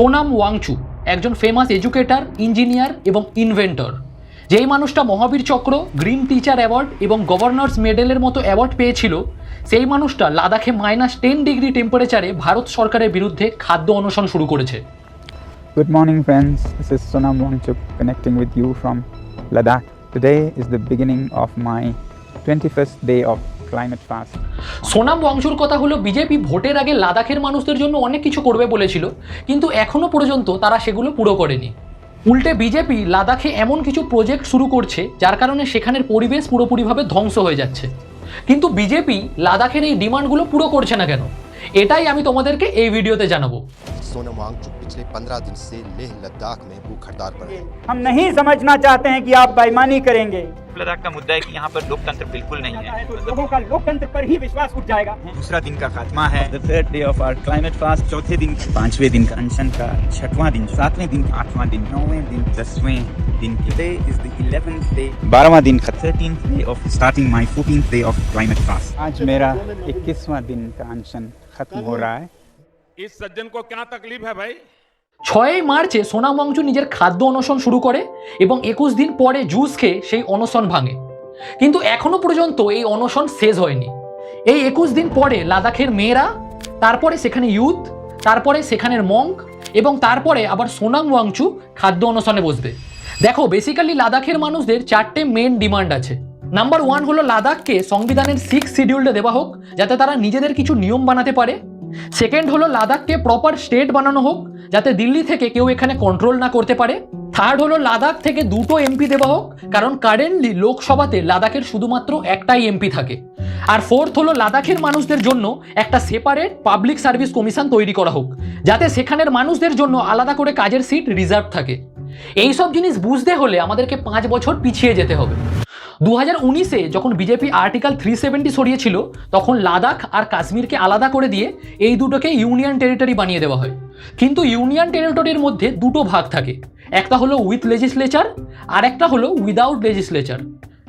সোনাম ওয়াংচু একজন famous educator engineer এবং inventor যেই মানুষটা Mahavir Chakra green teacher award এবং গভর্নর্স মেডেলের মতো অ্যাওয়ার্ড পেয়েছিল সেই মানুষটা লাদাখে মাইনাস টেন ডিগ্রি টেম্পারেচারে ভারত সরকারের বিরুদ্ধে খাদ্য অনশন শুরু করেছে Good morning, friends. This is Sonam Wangchuk connecting with you from Ladakh. Today is the beginning of my 21st day of climate fast. Sonam ওয়াংচুর কথা হলো, বিজেপি ভোটের আগে লাদাখের মানুষদের জন্য অনেক কিছু করবে বলেছিল, কিন্তু এখনও পর্যন্ত তারা সেগুলো পুরো করেনি। উল্টে বিজেপি লাদাখে এমন কিছু প্রজেক্ট শুরু করছে, যার কারণে সেখানের পরিবেশ পুরোপুরিভাবে ধ্বংস হয়ে যাচ্ছে। কিন্তু বিজেপি লাদাখের এই ডিমান্ডগুলো পুরো করছে না কেন? এটাই আমি তোমাদেরকে এই ভিডিওতে জানাব। सोनम वांगचुक पिछले पंद्रह दिन से लेह लद्दाख में भूख हड़ताल पर है। हम नहीं समझना चाहते हैं कि आप बेईमानी करेंगे। लद्दाख का मुद्दा है कि यहाँ पर लोकतंत्र बिल्कुल नहीं है। तो लोगों का लोकतंत्र पर ही विश्वास उठ जाएगा। दूसरा दिन का खात्मा है। The third day of our climate fast चौथे दिन पाँचवें दिन का अनशन का छठवां दिन सातवें दिन आठवां दिन नौवें दिन दसवें दिन today is the eleventh day बारहवां दिन का thirteen day of starting my fourteen day of climate fast आज मेरा 21वां दिन का अनशन खत्म हो रहा है। इस सज्जन को क्या तकलीफ है भाई ছয়ই মার্চে সোনাম ওয়াংচু নিজের খাদ্য অনশন শুরু করে এবং একুশ দিন পরে জুস খেয়ে সেই অনশন ভাঙে কিন্তু এখনো পর্যন্ত এই অনশন শেষ হয়নি এই একুশ দিন পরে লাদাখের মেয়েরা তারপরে সেখানে ইউথ তারপরে সেখানের মঙ্ক এবং তারপরে আবার সোনাম ওয়াংচু খাদ্য অনশনে বসবে দেখো বেসিক্যালি লাদাখের মানুষদের চারটে মেন ডিমান্ড আছে নাম্বার ওয়ান হলো লাদাখকে সংবিধানের সিক্স শিডিউলটা দেওয়া হোক যাতে তারা নিজেদের কিছু নিয়ম বানাতে পারে সেকেন্ড হলো লাদাখকে প্রপার স্টেট বানানো হোক, যাতে দিল্লি থেকে কেউ এখানে কন্ট্রোল না করতে পারে। থার্ড হলো লাদাখ থেকে দুটো এমপি দেওয়া হোক, কারণ কারেন্টলি লোকসভাতে লাদাখের শুধুমাত্র একটাই এমপি থাকে। আর ফোর্থ হলো লাদাখের মানুষদের জন্য একটা সেপারেট পাবলিক সার্ভিস কমিশন তৈরি করা হোক, যাতে সেখানের মানুষদের জন্য আলাদা করে কাজের সিট রিজার্ভ থাকে। এইসব জিনিস বুঝতে হলে আমাদেরকে পাঁচ বছর পিছিয়ে যেতে হবে। দু হাজার উনিশে যখন বিজেপি আর্টিকেল থ্রি সেভেন্টি সরিয়েছিল, তখন লাদাখ আর কাশ্মীরকে আলাদা করে দিয়ে এই দুটোকে ইউনিয়ন টেরিটরি বানিয়ে দেওয়া হয়। কিন্তু ইউনিয়ন টেরিটরির মধ্যে দুটো ভাগ থাকে। একটা হলো উইথ লেজিসলেচার আর একটা হলো উইদাউট লেজিসলেচার।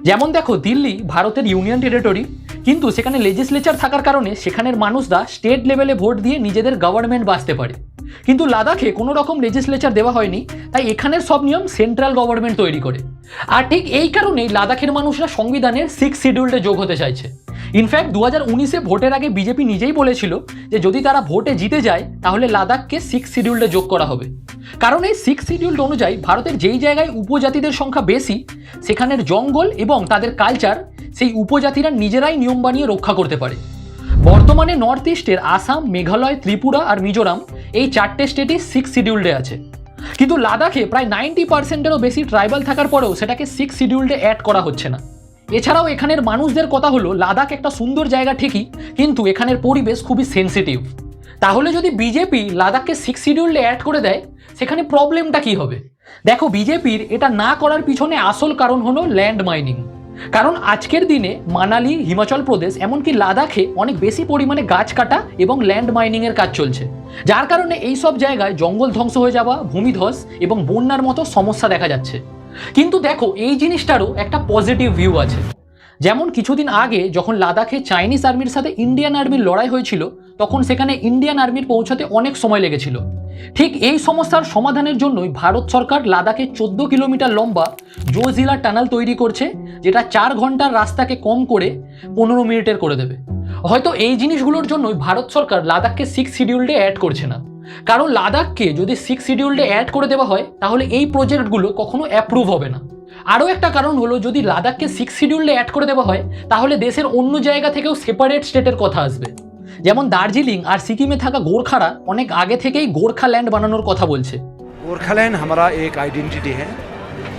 যেমন দেখো, দিল্লি ভারতের ইউনিয়ন টেরিটরি, কিন্তু সেখানে লেজিসলেচার থাকার কারণে সেখানের মানুষরা স্টেট লেভেলে ভোট দিয়ে নিজেদের গভর্নমেন্ট বাঁচতে পারে। কিন্তু লাদাখে কোনো রকম লেজিসলেচার দেওয়া হয়নি, তাই এখানের সব নিয়ম সেন্ট্রাল গভর্নমেন্ট তৈরি করে। আর ঠিক এই কারণেই লাদাখের মানুষরা সংবিধানের সিক্স শিডিউলডে যোগ হতে চাইছে। ইনফ্যাক্ট দু হাজার উনিশে ভোটের আগে বিজেপি নিজেই বলেছিল যে যদি তারা ভোটে জিতে যায়, তাহলে লাদাখকে সিক্স শিডিউলডে যোগ করা হবে। কারণ এই সিক্স শিডিউল অনুযায়ী ভারতের যেই জায়গায় উপজাতিদের সংখ্যা বেশি, সেখানের জঙ্গল এবং তাদের কালচার সেই উপজাতিরা নিজেরাই নিয়ম বানিয়ে রক্ষা করতে পারে। বর্তমানে নর্থ ইস্টের আসাম, মেঘালয়, ত্রিপুরা আর মিজোরাম এই চারটে স্টেটই সিক্স শিডিউলডে আছে। কিন্তু লাদাখে প্রায় নাইনটি পার্সেন্টেরও বেশি ট্রাইবাল থাকার পরেও সেটাকে সিক্স শিডিউলডে অ্যাড করা হচ্ছে না। এছাড়াও এখানের মানুষদের কথা হলো, লাদাখ একটা সুন্দর জায়গা ঠিকই, কিন্তু এখানের পরিবেশ খুবই সেন্সিটিভ তাহলে যদি বিজেপি লাদাখকে সিক্স শিডিউলডে অ্যাড করে দেয়, সেখানে প্রবলেমটা কি হবে? দেখো, বিজেপির এটা না করার পিছনে আসল কারণ হলো ল্যান্ড মাইনিং কারণ আজকের দিনে মানালি, হিমাচল প্রদেশ, এমনকি লাদাখে অনেক বেশি পরিমাণে গাছ কাটা এবং ল্যান্ড মাইনিংয়ের কাজ চলছে। যার কারণে এই সব জায়গায় জঙ্গল ধ্বংস হয়ে যাওয়া ভূমিধ্বস এবং বন্যার মতো সমস্যা দেখা যাচ্ছে। কিন্তু দেখো, এই জিনিসটারও একটা পজিটিভ ভিউ আছে। যেমন কিছুদিন আগে যখন লাদাখে চাইনিজ আর্মির সাথে ইন্ডিয়ান আর্মির লড়াই হয়েছিল, তখন সেখানে ইন্ডিয়ান আর্মির পৌঁছাতে অনেক সময় লেগেছিল। ঠিক এই সমস্যার সমাধানের জন্যই ভারত সরকার লাদাখে চোদ্দ কিলোমিটার লম্বা জোজিলা টানেল তৈরি করছে, যেটা চার ঘণ্টার রাস্তাকে কম করে পনেরো মিনিটের করে দেবে। হয়তো এই জিনিসগুলোর জন্যই ভারত সরকার লাদাখকে সিক্স শিডিউলডে অ্যাড করছে না। কারণ লাদাখকে যদি সিক্স শিডিউলডে অ্যাড করে দেওয়া হয়, তাহলে এই প্রজেক্টগুলো কখনো অ্যাপ্রুভ হবে না। আরও একটা কারণ হলো যদি লাদাখকে সিক্স শিডিউলডে অ্যাড করে দেওয়া হয় তাহলে দেশের অন্য জায়গা থেকেও সেপারেট স্টেটের কথা আসবে যেমন দার্জিলিং আর সিকিমে থাকা গোর্খারা অনেক আগে থেকেই গোর্খা ল্যান্ড বানানোর কথা বলছে गोरखालैंड हमारा एक आइडेंटिटी है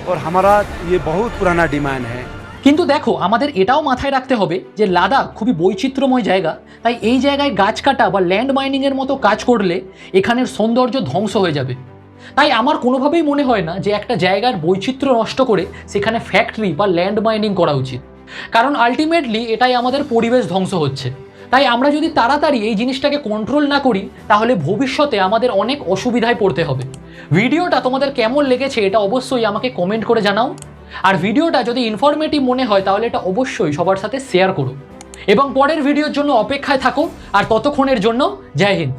और हमारा ये बहुत पुराना डिमांड है কিন্তু দেখো আমাদের এটাও মাথায় রাখতে হবে যে লাদাখ খুবই বৈচিত্র্যময় জায়গা তাই এই জায়গায় গাছ কাটা বা ল্যান্ড মাইনিংয়ের মতো কাজ করলে এখানের সৌন্দর্য ধ্বংস হয়ে যাবে তাই আমার কোনোভাবেই মনে হয় না যে একটা জায়গার বৈচিত্র্য নষ্ট করে সেখানে ফ্যাক্টরি বা ল্যান্ড মাইনিং করা উচিত। কারণ আলটিমেটলি এটাই আমাদের পরিবেশ ধ্বংস হচ্ছে। তাই আমরা যদি তাড়াতাড়ি এই জিনিসটাকে কন্ট্রোল না করি, তাহলে ভবিষ্যতে আমাদের অনেক অসুবিধায় পড়তে হবে। ভিডিওটা তোমাদের কেমন লেগেছে এটা অবশ্যই আমাকে কমেন্ট করে জানাও। আর ভিডিওটা যদি ইনফরমেটিভ মনে হয়, তাহলে এটা অবশ্যই সবার সাথে শেয়ার করো। এবং পরের ভিডিওর জন্য অপেক্ষায় থাকো, আর ততক্ষণের জন্য জয় হিন্দ।